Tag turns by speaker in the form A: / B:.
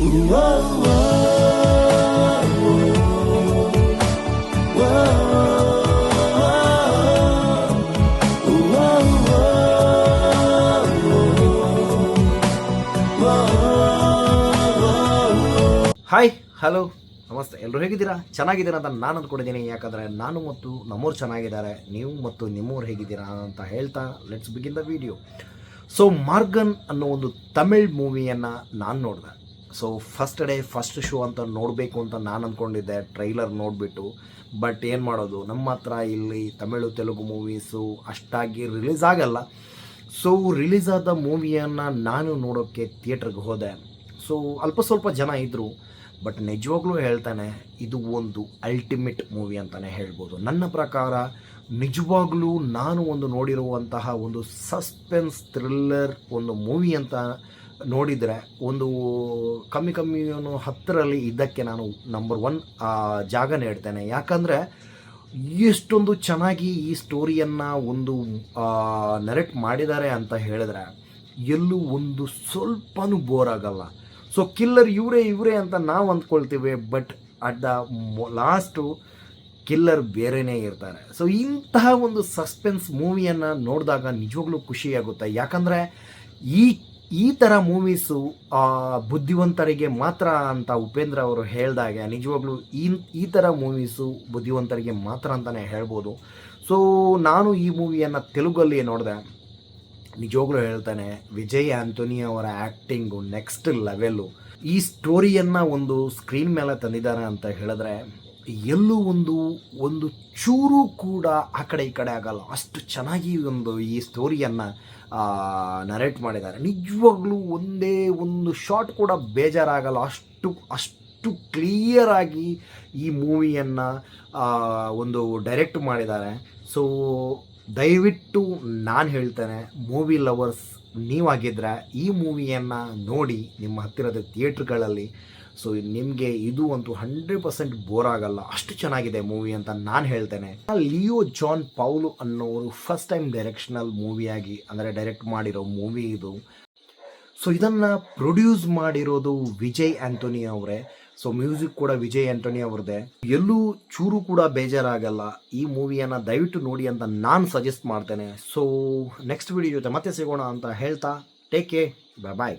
A: Hi hello ನಮಸ್ತೆ. ಎಲ್ಲರೂ ಹೇಗಿದ್ದೀರಾ? ಚೆನ್ನಾಗಿದ್ದೀರಾ ಅಂತ ನಾನು ಅಂದ್ಕೊಂಡಿದ್ದೀನಿ. ಯಾಕಂದರೆ ನಾನು ಮತ್ತು ನಮ್ಮೂರು ಚೆನ್ನಾಗಿದ್ದಾರೆ. ನೀವು ಮತ್ತು ನಿಮ್ಮೂರು ಹೇಗಿದ್ದೀರಾ ಅಂತ ಹೇಳ್ತಾ let's begin the video so Maargan ಅನ್ನೋ ಒಂದು ತಮಿಳ್ ಮೂವಿಯನ್ನು ನಾನು ನೋಡಿದೆ. So first day first show ಅಂತ ನೋಡಬೇಕು ಅಂತ ನಾನು ಅಂದ್ಕೊಂಡಿದ್ದೆ ಟ್ರೈಲರ್ ನೋಡಿಬಿಟ್ಟು. ಬಟ್ ಏನು ಮಾಡೋದು? ನಮ್ಮ ಹತ್ರ ಇಲ್ಲಿ ತಮಿಳು, ತೆಲುಗು ಮೂವೀಸು ಅಷ್ಟಾಗಿ ರಿಲೀಸ್ ಆಗಲ್ಲ. ಸೊ ರಿಲೀಸ್ ಆದ ಮೂವಿಯನ್ನು ನಾನು ನೋಡೋಕ್ಕೆ ಥಿಯೇಟ್ರಿಗೆ ಹೋದೆ. ಸೊ ಅಲ್ಪ ಸ್ವಲ್ಪ ಜನ ಇದ್ದರು ಬಟ್ ನಿಜವಾಗ್ಲೂ ಹೇಳ್ತಾನೆ, ಇದು ಒಂದು ಅಲ್ಟಿಮೇಟ್ ಮೂವಿ ಅಂತಲೇ ಹೇಳ್ಬೋದು. ನನ್ನ ಪ್ರಕಾರ, ನಿಜವಾಗ್ಲೂ ನಾನು ಒಂದು ನೋಡಿರುವಂತಹ ಒಂದು ಸಸ್ಪೆನ್ಸ್ ಥ್ರಿಲ್ಲರ್ ಒಂದು ಮೂವಿ ಅಂತ ನೋಡಿದರೆ ಒಂದು ಕಮ್ಮಿ ಕಮ್ಮಿ ಒಂದು ಹತ್ತರಲ್ಲಿ ಇದ್ದಕ್ಕೆ ನಾನು ನಂಬರ್ ಒನ್ ಜಾಗ ನೀಡ್ತೇನೆ. ಯಾಕಂದರೆ ಎಷ್ಟೊಂದು ಚೆನ್ನಾಗಿ ಈ ಸ್ಟೋರಿಯನ್ನು ಒಂದು ನೆರೆಕ್ಟ್ ಮಾಡಿದ್ದಾರೆ ಅಂತ ಹೇಳಿದ್ರೆ ಎಲ್ಲೂ ಒಂದು ಸ್ವಲ್ಪನೂ ಬೋರ್ ಆಗಲ್ಲ. ಸೊ ಕಿಲ್ಲರ್ ಇವರೇ ಇವರೇ ಅಂತ ನಾವು ಅಂದ್ಕೊಳ್ತೀವಿ but at the last killer ಬೇರೆನೇ ಇರ್ತಾರೆ. ಸೊ ಇಂತಹ ಒಂದು ಸಸ್ಪೆನ್ಸ್ ಮೂವಿಯನ್ನು ನೋಡಿದಾಗ ನಿಜವಾಗ್ಲೂ ಖುಷಿಯಾಗುತ್ತೆ ಯಾಕಂದರೆ ಈ ಈ ಥರ ಮೂವೀಸು ಬುದ್ಧಿವಂತರಿಗೆ ಮಾತ್ರ ಅಂತ ಉಪೇಂದ್ರ ಅವರು ಹೇಳ್ದಾಗೆ, ನಿಜವಾಗ್ಲೂ ಈ ಈ ಥರ ಮೂವೀಸು ಬುದ್ಧಿವಂತರಿಗೆ ಮಾತ್ರ ಅಂತಲೇ ಹೇಳ್ಬೋದು. ಸೊ ನಾನು ಈ ಮೂವಿಯನ್ನು ತೆಲುಗಲ್ಲಿ ನೋಡಿದೆ. ನಿಜವಾಗ್ಲೂ ಹೇಳ್ತಾನೆ, ವಿಜಯ್ ಆಂಟೋನಿ ಅವರ ಆ್ಯಕ್ಟಿಂಗು ನೆಕ್ಸ್ಟ್ ಲೆವೆಲ್ಲು. ಈ ಸ್ಟೋರಿಯನ್ನು ಒಂದು ಸ್ಕ್ರೀನ್ ಮೇಲೆ ತಂದಿದ್ದಾರೆ ಅಂತ ಹೇಳಿದ್ರೆ ಎಲ್ಲೂ ಒಂದು ಒಂದು ಚೂರು ಕೂಡ ಆ ಕಡೆ ಈ ಕಡೆ ಆಗಲ್ಲ. ಅಷ್ಟು ಚೆನ್ನಾಗಿ ಒಂದು ಈ ಸ್ಟೋರಿಯನ್ನು ನರೇಟ್ ಮಾಡಿದ್ದಾರೆ. ನಿಜವಾಗ್ಲೂ ಒಂದೇ ಒಂದು ಶಾಟ್ ಕೂಡ ಬೇಜಾರಾಗಲ್ಲ. ಅಷ್ಟು ಅಷ್ಟು ಕ್ಲಿಯರಾಗಿ ಈ ಮೂವಿಯನ್ನು ಒಂದು ಡೈರೆಕ್ಟ್ ಮಾಡಿದ್ದಾರೆ. ಸೊ ದಯವಿಟ್ಟು ನಾನು ಹೇಳ್ತೇನೆ ಮೂವಿ ಲವರ್ಸ್ ನೀವಾಗಿದ್ದರೆ ಈ ಮೂವಿಯನ್ನು ನೋಡಿ ನಿಮ್ಮ ಹತ್ತಿರದ ಥಿಯೇಟ್ರ್ಗಳಲ್ಲಿ ಸೊ ನಿಮಗೆ ಇದು ಅಂತೂ ಹಂಡ್ರೆಡ್ ಪರ್ಸೆಂಟ್ ಬೋರ್ ಆಗಲ್ಲ. ಅಷ್ಟು ಚೆನ್ನಾಗಿದೆ ಮೂವಿ ಅಂತ ನಾನು ಹೇಳ್ತೇನೆ. ಲಿಯೋ ಜಾನ್ ಪೌಲು ಅನ್ನೋರು ಫಸ್ಟ್ ಟೈಮ್ ಡೈರೆಕ್ಷನಲ್ ಮೂವಿಯಾಗಿ ಅಂದರೆ ಡೈರೆಕ್ಟ್ ಮಾಡಿರೋ ಮೂವಿ ಇದು. ಸೊ ಇದನ್ನು ಪ್ರೊಡ್ಯೂಸ್ ಮಾಡಿರೋದು ವಿಜಯ್ ಆಂಟೋನಿ ಅವರೇ. ಸೊ ಮ್ಯೂಸಿಕ್ ಕೂಡ ವಿಜಯ್ ಆಂಟೋನಿ ಅವ್ರದ್ದೇ. ಎಲ್ಲೂ ಚೂರು ಕೂಡ ಬೇಜಾರಾಗಲ್ಲ. ಈ ಮೂವಿಯನ್ನು ದಯವಿಟ್ಟು ನೋಡಿ ಅಂತ ನಾನು ಸಜೆಸ್ಟ್ ಮಾಡ್ತೇನೆ. ಸೊ ನೆಕ್ಸ್ಟ್ ವಿಡಿಯೋ ಜೊತೆ ಮತ್ತೆ ಸಿಗೋಣ ಅಂತ ಹೇಳ್ತಾ ಟೇಕ್ ಕೇರ್ ಬಾಯ್